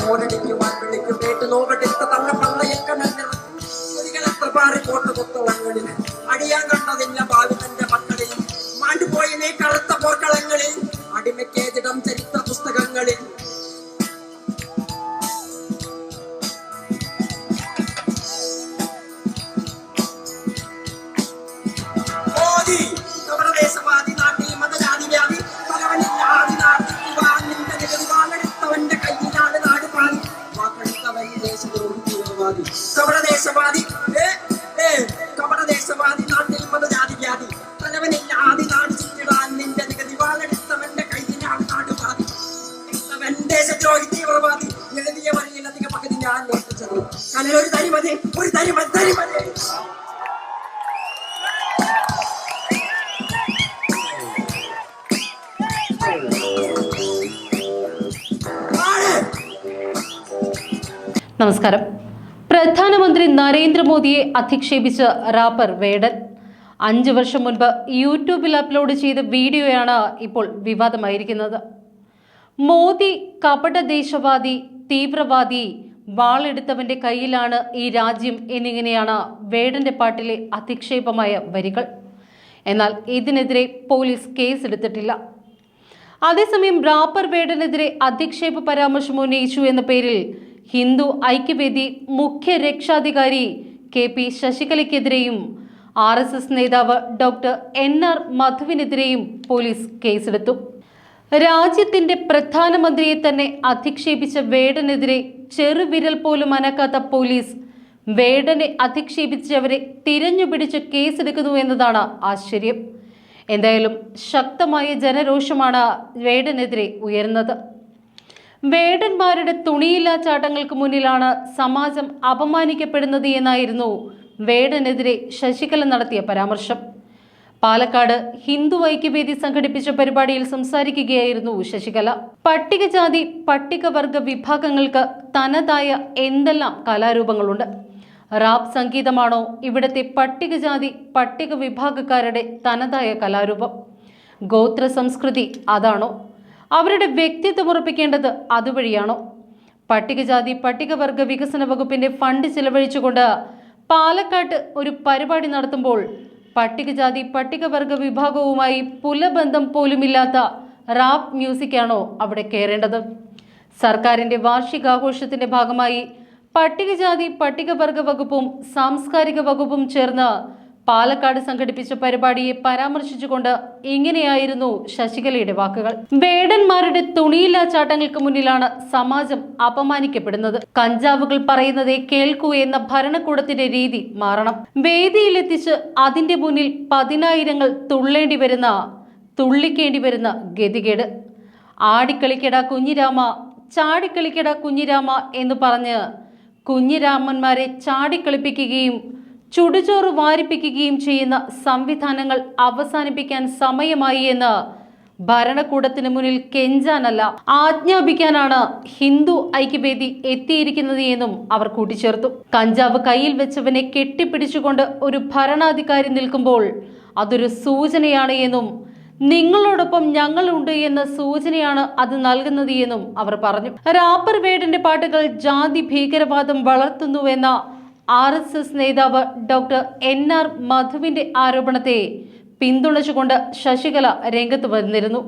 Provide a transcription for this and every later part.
പോരടിക്കുവാൻ വിളിക്കും കേട്ട് നോകെടുത്ത തള്ള പള്ളയൊക്കെ ഒരിക്കലെത്ര പാറി കോട്ട കൊത്തളങ്ങളിൽ അടിയാൻ കണ്ടതില്ല ഭാവി തന്റെ മക്കളിൽ. മാണ്ടുപോയിനെ കറുത്ത കപടദേശവാദി കപട ദേശവാദി നാട്ടിൽ മതജാതി വ്യാധി. തലവനില്ലാതി നാട് ചുറ്റിടാൻ നിന്റെ നികുതി വാളെടുത്തവന്റെ കയ്യിലാണ് നാട് പാതി. അവൻ ദേശദ്രോഹി തീവ്രവാദി. എഴുതിയ വഴിയിലധിക പകുതി ഞാൻ നേർപ്പിച്ചത് കലയിൽ ഒരു തരിമതി ഒരു തരിമതി തരിമതി. നമസ്കാരം. പ്രധാനമന്ത്രി നരേന്ദ്രമോദിയെ അധിക്ഷേപിച്ച് റാപ്പർ വേടൻ. അഞ്ച് വർഷം മുൻപ് യൂട്യൂബിൽ അപ്ലോഡ് ചെയ്ത വീഡിയോയാണ് ഇപ്പോൾ വിവാദമായിരിക്കുന്നത്. മോദി കപട ദേശവാദി തീവ്രവാദി വാളെടുത്തവന്റെ കയ്യിലാണ് ഈ രാജ്യം എന്നിങ്ങനെയാണ് വേടന്റെ പാട്ടിലെ അധിക്ഷേപമായ വരികൾ. എന്നാൽ ഇതിനെതിരെ പോലീസ് കേസെടുത്തിട്ടില്ല. അതേസമയം റാപ്പർ വേടനെതിരെ അധിക്ഷേപ പരാമർശം ഉന്നയിച്ചു എന്ന പേരിൽ ഹിന്ദു ഐക്യവേദി മുഖ്യ രക്ഷാധികാരി കെ പി ശശികലയ്ക്കെതിരെയും ആർ എസ് എസ് നേതാവ് ഡോക്ടർ എൻ ആർ മധുവിനെതിരെയും പോലീസ് കേസെടുത്തു. രാജ്യത്തിന്റെ പ്രധാനമന്ത്രിയെ തന്നെ അധിക്ഷേപിച്ച വേടനെതിരെ ചെറുവിരൽ പോലും അനക്കാത്ത പോലീസ് വേടനെ അധിക്ഷേപിച്ചവരെ തിരഞ്ഞുപിടിച്ച് കേസെടുക്കുന്നു എന്നതാണ് ആശ്ചര്യം. എന്തായാലും ശക്തമായ ജനരോഷമാണ് വേടനെതിരെ ഉയർന്നത് വേടന്മാരുടെ തുണിയില്ലാ ചാട്ടങ്ങൾക്ക് മുന്നിലാണ് സമാജം അപമാനിക്കപ്പെടുന്നത് എന്നായിരുന്നു വേടനെതിരെ ശശികല നടത്തിയ പരാമർശം. പാലക്കാട് ഹിന്ദു ഐക്യവേദി സംഘടിപ്പിച്ച പരിപാടിയിൽ സംസാരിക്കുകയായിരുന്നു ശശികല. പട്ടികജാതി പട്ടികവർഗ വിഭാഗങ്ങൾക്ക് തനതായ എന്തെല്ലാം കലാരൂപങ്ങളുണ്ട്? റാപ്പ് സംഗീതമാണോ ഇവിടുത്തെ പട്ടികജാതി പട്ടിക വിഭാഗക്കാരുടെ തനതായ കലാരൂപം? ഗോത്ര സംസ്കൃതി അതാണോ? അവരുടെ വ്യക്തിത്വം ഉറപ്പിക്കേണ്ടത് അതുവഴിയാണോ? പട്ടികജാതി പട്ടികവർഗ വികസന വകുപ്പിന്റെ ഫണ്ട് ചിലവഴിച്ചുകൊണ്ട് പാലക്കാട്ട് ഒരു പരിപാടി നടത്തുമ്പോൾ പട്ടികജാതി പട്ടികവർഗ വിഭാഗവുമായി പുലബന്ധം പോലുമില്ലാത്ത റാപ്പ് മ്യൂസിക്കാണോ അവിടെ കയറേണ്ടത്? സർക്കാരിന്റെ വാർഷികാഘോഷത്തിന്റെ ഭാഗമായി പട്ടികജാതി പട്ടികവർഗ വകുപ്പും സാംസ്കാരിക വകുപ്പും ചേർന്ന് പാലക്കാട് സംഘടിപ്പിച്ച പരിപാടിയെ പരാമർശിച്ചുകൊണ്ട് ഇങ്ങനെയായിരുന്നു ശശികലയുടെ വാക്കുകൾ. വേടന്മാരുടെ തുണിയില്ലാ ചാട്ടങ്ങൾക്ക് മുന്നിലാണ് സമാജം അപമാനിക്കപ്പെടുന്നത്. കഞ്ചാവുകൾ പറയുന്നതേ കേൾക്കൂ എന്ന ഭരണകൂടത്തിന്റെ രീതി മാറണം. വേദിയിലെത്തിച്ച് അതിന്റെ മുന്നിൽ പതിനായിരങ്ങൾ തുള്ളേണ്ടി വരുന്ന തുള്ളിക്കേണ്ടി വരുന്ന ഗതികേട്. ആടിക്കളിക്കട കുഞ്ഞിരാമ ചാടിക്കളിക്കട കുഞ്ഞിരാമ എന്ന് പറഞ്ഞ് കുഞ്ഞിരാമന്മാരെ ചാടിക്കളിപ്പിക്കുകയും ചുടുചോറ് വാരിപ്പിക്കുകയും ചെയ്യുന്ന സംവിധാനങ്ങൾ അവസാനിപ്പിക്കാൻ സമയമായി എന്ന് ഭരണകൂടത്തിന് മുന്നിൽ കെഞ്ചാനല്ല ആജ്ഞാപിക്കാനാണ് ഹിന്ദു ഐക്യവേദി എത്തിയിരിക്കുന്നത് എന്നും അവർ കൂട്ടിച്ചേർത്തു. കഞ്ചാവ് കയ്യിൽ വെച്ചവനെ കെട്ടിപ്പിടിച്ചുകൊണ്ട് ഒരു ഭരണാധികാരി നിൽക്കുമ്പോൾ അതൊരു സൂചനയാണ് എന്നും നിങ്ങളോടൊപ്പം ഞങ്ങളുണ്ട് എന്ന സൂചനയാണ് അത് നൽകുന്നത് എന്നും അവർ പറഞ്ഞു. റാപ്പർ വേടിന്റെ പാട്ടുകൾ ജാതി ഭീകരവാദം വളർത്തുന്നുവെന്ന ആർ എസ് എസ് നേതാവ് ഡോക്ടർ എൻ ആർ മധുവിന്റെ ആരോപണത്തെ പിന്തുണച്ചുകൊണ്ട് ശശികല രംഗത്ത് വന്നിരുന്നു.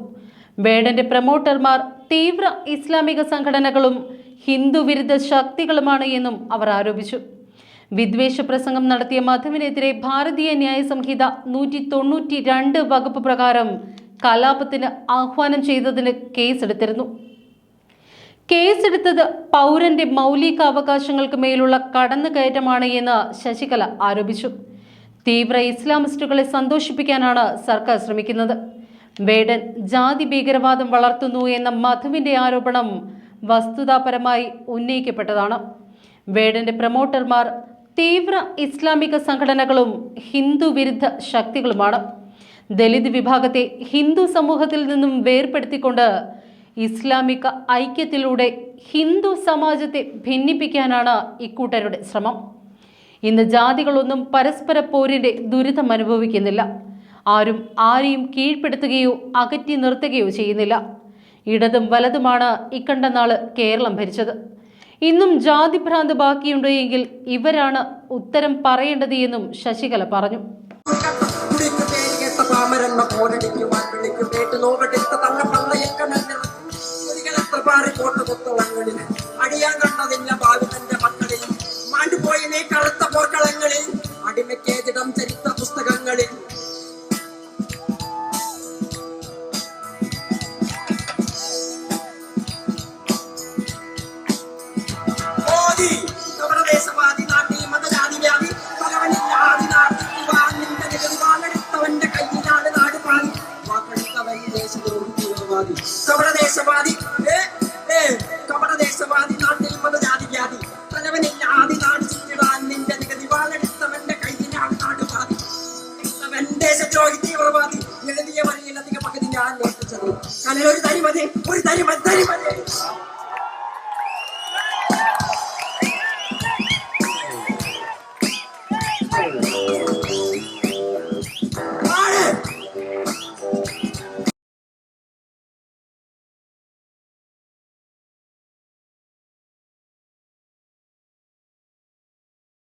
വേടന്റെ പ്രമോട്ടർമാർ തീവ്ര ഇസ്ലാമിക സംഘടനകളും ഹിന്ദു വിരുദ്ധ ശക്തികളുമാണ് എന്നും അവർ ആരോപിച്ചു. വിദ്വേഷ പ്രസംഗം നടത്തിയ മധുവിനെതിരെ ഭാരതീയ ന്യായ സംഹിത നൂറ്റി തൊണ്ണൂറ്റി രണ്ട് വകുപ്പ് പ്രകാരം കലാപത്തിന് ആഹ്വാനം ചെയ്തതിന് കേസെടുത്തിരുന്നു. കേസെടുത്തത് പൗരന്റെ മൗലിക അവകാശങ്ങൾക്ക് മേലുള്ള കടന്നുകയറ്റമാണ് എന്ന് ശശികല ആരോപിച്ചു. തീവ്ര ഇസ്ലാമിസ്റ്റുകളെ സന്തോഷിപ്പിക്കാനാണ് സർക്കാർ ശ്രമിക്കുന്നത്. വേടൻ ജാതി ഭീകരവാദം വളർത്തുന്നു എന്ന മധുവിന്റെ ആരോപണം വസ്തുതാപരമായി ഉന്നയിക്കപ്പെട്ടതാണ്. വേടന്റെ പ്രമോട്ടർമാർ തീവ്ര ഇസ്ലാമിക സംഘടനകളും ഹിന്ദു വിരുദ്ധ ശക്തികളുമാണ്. ദലിത് വിഭാഗത്തെ ഹിന്ദു സമൂഹത്തിൽ നിന്നും വേർപെടുത്തിക്കൊണ്ട് ഇസ്ലാമിക ഐക്യത്തിലൂടെ ഹിന്ദു സമാജത്തെ ഭിന്നിപ്പിക്കാനാണ് ഇക്കൂട്ടരുടെ ശ്രമം. ഇന്ന് ജാതികളൊന്നും പരസ്പര പോരിന്റെ ദുരിതം അനുഭവിക്കുന്നില്ല. ആരും ആരെയും കീഴ്പ്പെടുത്തുകയോ അകറ്റി നിർത്തുകയോ ചെയ്യുന്നില്ല. ഇടതും വലതുമാണ് ഇക്കണ്ട നാൾ കേരളം ഭരിച്ചത്. ഇന്നും ജാതിഭ്രാന്ത് ബാക്കിയുണ്ട് എങ്കിൽ ഇവരാണ് ഉത്തരം പറയേണ്ടത് എന്നും ശശികല പറഞ്ഞു. പാറി കോട്ട കൊത്തളങ്ങളിൽ അടിയാൻ കണ്ടതില്ല ഭാവി തന്റെ चांगली असते सर्व कारण रोजदारीमध्ये रोजदारीमध्ये